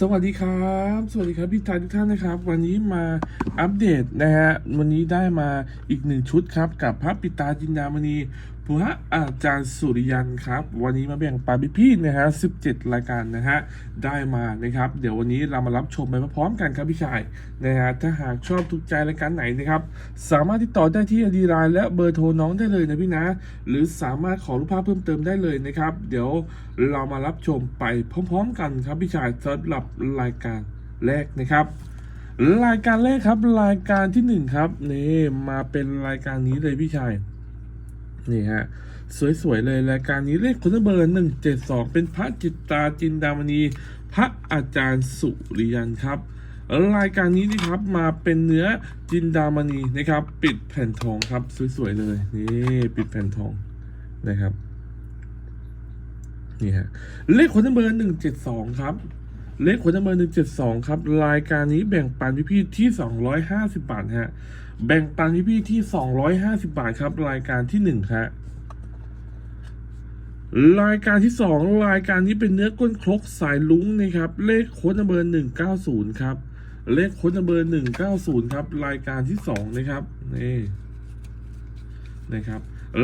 สวัสดีครับ สวัสดีครับพี่ทายทุกท่านนะครับ วันนี้มาอัปเดตนะฮะวันนี้ได้มาอีกหนึ่งชุดครับ กับพระปิตาจินดามณี พระอาจารย์สุริยันครับ วันนี้มาแบ่งปันพี่ๆนะฮะ 17 รายการนะฮะ ได้มานะครับ เดี๋ยววันนี้เรามารับชมไปพร้อมกันครับพี่ชายนะฮะ ถ้าหากชอบถูกใจรายการไหนนะครับ สามารถติดต่อได้ที่อดีไลน์และเบอร์โทรน้องได้เลยนะพี่นะ หรือสามารถขอรูปภาพเพิ่มเติมได้เลยนะครับ เดี๋ยวเรามารับชมไปพร้อมๆ กันครับพี่ชายสำหรับรายการแรกนะครับรายการแรกครับรายการที่หนึ่งครับนี่มาเป็นรายการนี้เลยพี่ชาย นี่ฮะ สวยๆเลยรายการนี้เลขคนเบอร์หนึ่งเจ็ดสองเป็นพระจิตตาจินดามณี พระอาจารย์สุริยันครับรายการนี้นะครับมาเป็นเนื้อจินดามณีนะครับ ปิดแผ่นทองครับ สวยๆเลยนี่ปิดแผ่นทองนะครับนี่ฮะเลขคนเบอร์หนึ่งเจ็ดสองครับ เลขคนเบอร์หนึ่งเจ็ดสองครับ รายการนี้แบ่งปันพี่ๆที่สองร้อยห้าสิบบาทฮะ แบ่งปันพี่ๆที่สองร้อยห้าสิบบาทครับ รายการที่หนึ่งฮะ รายการที่สองรายการนี้เป็นเนื้อก้นครกสายลุ้งนะครับ เลขโค้ดนัมเบอร์หนึ่งเก้าศูนย์ครับ เลขโค้ดนัมเบอร์หนึ่งเก้าศูนย์ครับ รายการที่สองนะครับ นี่ นะครับ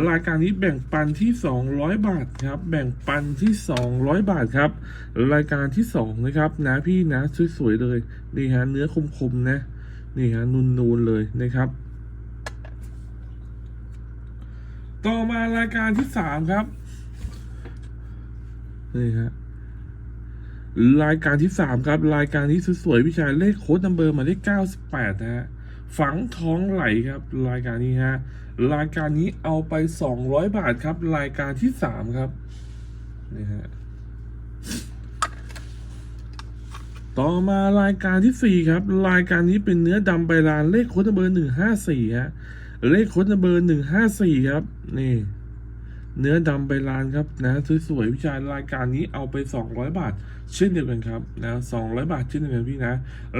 รายการนี้แบ่งปันที่สองร้อยบาทครับ แบ่งปันที่สองร้อยบาทครับ รายการที่สองนะครับนะพี่นะสวยๆเลยนี่ฮะเนื้อคมๆนะนี่ฮะนูนๆเลยนะครับ ต่อมารายการที่สามครับนี่ฮะรายการที่สามครับ รายการนี้สวยๆพี่ชายเลขโค้ดนัมเบอร์มายเลขเก้าสิบแปดนะฮะ ฝังท้องไหลครับรายการนี้ฮะรายการนี้เอาไปสองร้อยบาทครับ รายการที่สามครับนี่ฮะต่อมารายการที่สี่ครับ รายการนี้เป็นเนื้อดำใบลานเลขค้ดนัมเบอร์หนึ่งห้าสี่ฮะเลขค้ดนัมเบอร์หนึ่งห้าสี่ครับ นี่ เนื้อดำใบลานครับนะสวยๆวิชารายการนี้เอาไป 200 บาท เช่นเดียวกันครับนะ200 บาทเช่นเดียวกันพี่นะ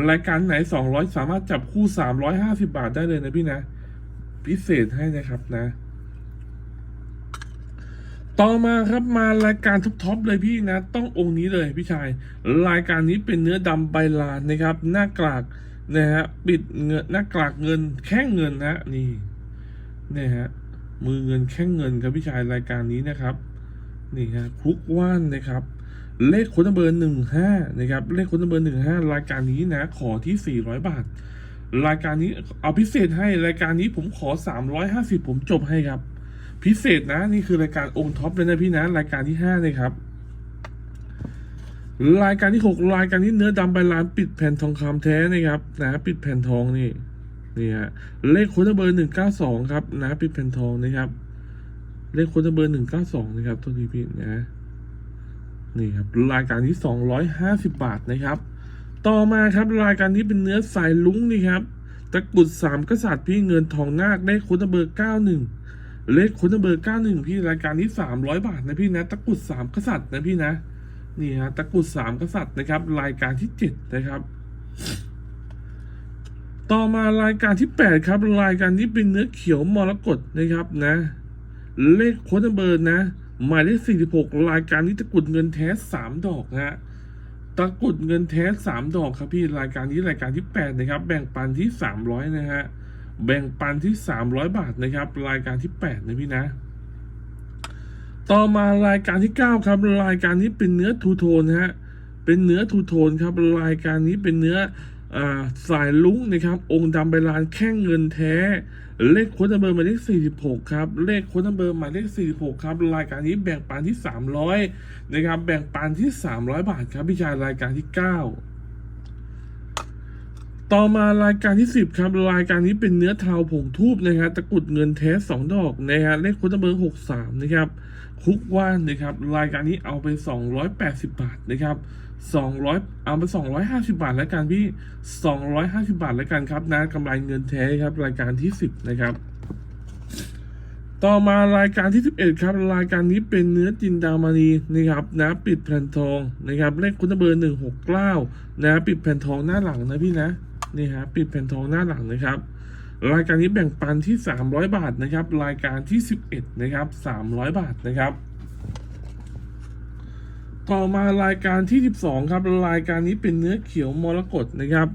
รายการไหน 200 สามารถจับคู่ 350 บาทได้เลยนะพี่นะ พิเศษให้นะครับนะ ต่อมาครับมารายการท็อปๆเลยพี่นะ ต้ององค์นี้เลยพี่ชาย รายการนี้เป็นเนื้อดำใบลานนะครับ หน้ากลากนะฮะปิดเงินหน้ากลากเงินแค่เงินนะนี่นี่ฮะ มือเงินแค่เงินครับพี่ชายรายการนี้นะครับนี่ฮะคลุกว่านนะครับ เลขคนเบอร์หนึ่งห้านะครับเลขคนเบอร์หนึ่งห้ารายการนี้นะขอที่สี่ร้อยบาท รายการนี้เอาพิเศษให้รายการนี้ผมขอสามร้อยห้าสิบผมจบให้ครับ พิเศษนะนี่คือรายการองค์ท็อปเลยนะพี่นะรายการที่ห้าเลยครับรายการที่หกรายการนี้เนื้อดำใบลานปิดแผ่นทองคำแท้นะครับนะปิดแผ่นทองนี่ นี่ฮะเลขค้ดเบอร์หนึ่งเก้าสองครับนะปิดแผ่นทองนะครับ เลขค้ดเบอร์หนึ่งเก้าสองนะครับตัวทีพี่นะนี่ครับรายการที่สองร้อยห้าสิบบาทนะครับ ต่อมาครับรายการนี้เป็นเนื้อสายลุ้งนี่ครับตะกรุดสามกษัตริย์พี่เงินทองนาคเลขค้ดเบอร์เก้าหนึ่งเลขค้ดเบอร์เก้าหนึ่งพี่รายการนี้สามร้อยบาทนะพี่นะตะกรุดสามกษัตริย์นะพี่นะนี่ฮะตะกรุดสามกษัตริย์นะครับ รายการที่เจ็ดนะครับ ต่อมารายการที่ 8 ครับ รายการนี้เป็นเนื้อเขียวมรกตนะครับนะ เลขโค้ดเบอร์นะ หมายเลข 46 รายการนี้ตะกุดเงินแท้ 3 ดอกนะฮะตะกุดเงินแท้ 3 ดอกครับพี่รายการนี้รายการที่ 8 นะครับ แบ่งปันที่ 300 นะฮะแบ่งปันที่ 300 บาทนะครับ รายการที่ 8 นะพี่นะ ต่อมารายการที่ 9 ครับ รายการนี้เป็นเนื้อทูโทนฮะเป็นเนื้อทูโทนครับ รายการนี้เป็นเนื้อ สายลุ้งนะครับ องค์ดำใบลานแค่เงินแท้ เลขโค้ดนัมเบอร์หมายเลข46 ครับ เลขโค้ดนัมเบอร์หมายเลข46 ครับ รายการนี้แบ่งปันที่ 300 นะครับ แบ่งปันที่ 300 บาทครับพี่ชายรายการที่ 9ต่อมารายการที่ 10 ครับ รายการนี้เป็นเนื้อเทาผงทูบนะครับตะกรุดเงินแท้ 2 ดอกนะฮะเลขค้ดนัมเบอร์ 63 นะครับ คุกว่านนะครับ รายการนี้เอาไป 280 บาทนะครับ 200 เอาไป 250 บาทแล้วกันพี่ 250 บาทแล้วกันครับนะกำไรเงินแท้ครับ รายการที่ 10 นะครับ ต่อมารายการที่ 11 ครับ รายการนี้เป็นเนื้อจินดามณีนะครับนะปิดแผ่นทองนะครับเลขคุณเบอร์ 169นะปิดแผ่นทองหน้าหลังนะพี่นะนี่ฮะปิดแผ่นทองหน้าหลังนะครับ รายการนี้แบ่งปันที่ 300 บาทนะครับ รายการที่ 11 นะครับ 300 บาทนะครับ ต่อมารายการที่ 12 ครับ รายการนี้เป็นเนื้อเขียวมรกตนะครับ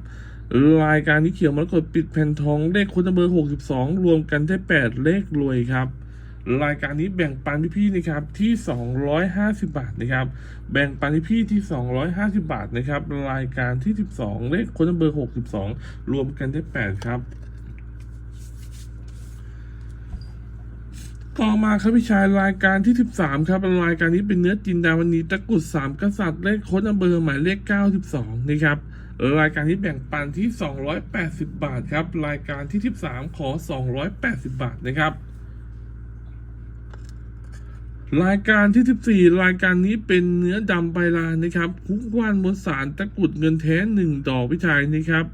รายการนี้เขียวมรกตปิดแผ่นทองเลขคนเบอร์ 62 รวมกันได้ 8 เลขรวยครับรายการนี้แบ่งปันพี่ๆนะครับที่ 250 บาทนะครับ แบ่งปันพี่ๆที่ 250 บาทนะครับ รายการที่ 12 เลขคนเบอร์ 62 รวมกันได้ 8 ครับ ต่อมาครับพี่ชายรายการที่ 13 ครับรายการนี้เป็นเนื้อจินดามณีตะกุดสามกษัตริย์เลขโค้ดอำเบอร์หมายเลข 92 นะครับรายการนี้แบ่งปันที่ 280 บาทครับ รายการที่ 13 ขอ 280 บาทนะครับ รายการที่ 14 รายการนี้เป็นเนื้อดำใบลานนะครับ คุกว่านมวลสารตะกุดเงินแท้หนึ่งดอกพี่ชายนะครับ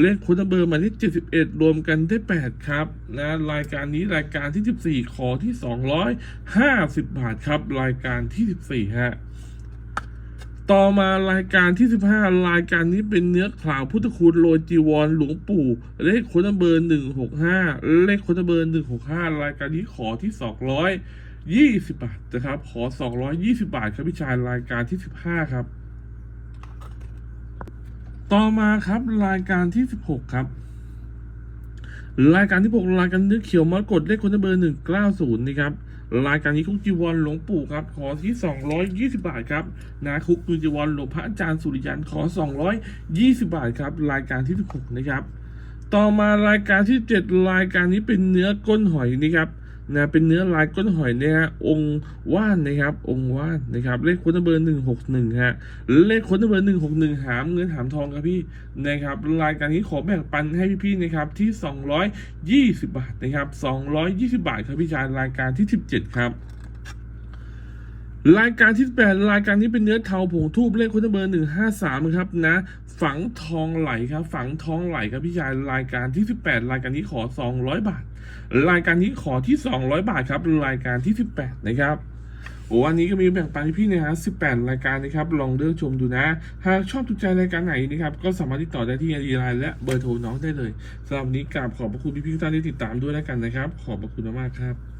เลขคุณเบอร์มายเลข71 รวมกันได้ 8 ครับนะรายการนี้รายการที่ 14 ขอที่ 250 บาทครับ รายการที่ 14 ฮะ ต่อมารายการที่ 15 รายการนี้เป็นเนื้อข่าวพุทธคุณโรยจีวรหลวงปู่ เลขคนเบอร์ 165 เลขคนเบอร์ 165 รายการนี้ขอที่220 บาทนะครับ ขอ 220 บาทครับพี่ชายรายการที่ 15 ครับ ต่อมาครับรายการที่ 16 ครับ รายการที่6รายการเนื้อเขียวมรกตเลขคนเบอร์190นะครับรายการนี้คุกจีวรหลวงปู่ครับ ขอที่ 220 บาทครับนะคุกจีวรหลวงพระอาจารย์สุริยันขอ 220 บาทครับ รายการที่ 16 นะครับ ต่อมารายการที่ 7 รายการนี้เป็นเนื้อก้นหอยนะครับ นะเป็นเนื้อลายก้นหอยนะฮะองค์ว่านนะครับ องค์ว่านนะครับเลขค้นเบอร์หนึ่งหกหนึ่งฮะเลขค้นเบอร์หนึ่งหกหนึ่งหามเงินหามทองครับพี่นะครับรายการนี้ขอแบ่งปันให้พี่ๆนะครับที่สองร้อยยี่สิบาทนะครับสองร้อยยี่สิบาทครับพี่ชายรายการที่สิบเจ็ดครับ รายการที่แปดรายการนี้เป็นเนื้อเทาผงทูบเลขคุณเบอร์หนึ่งห้าสามครับนะ ฝังทองไหลครับ ฝังทองไหลครับพี่ชายรายการที่สิบแปดรายการนี้ขอสองร้อยบาท รายการนี้ขอที่สองร้อยบาทครับ รายการที่สิบแปดนะครับโอ้วันนี้ก็มีแบ่งปันให้พี่นะฮะสิบแปดรายการนะครับ ลองเลือกชมดูนะ หากชอบถูกใจรายการไหนนะครับ ก็สามารถติดต่อได้ที่ไอดีไลน์และเบอร์โทรน้องได้เลยสำหรับวันนี้กราบขอบพระคุณพี่ๆทุกท่านที่ติดตามด้วยแล้วกันนะครับ ขอบพระคุณมากครับ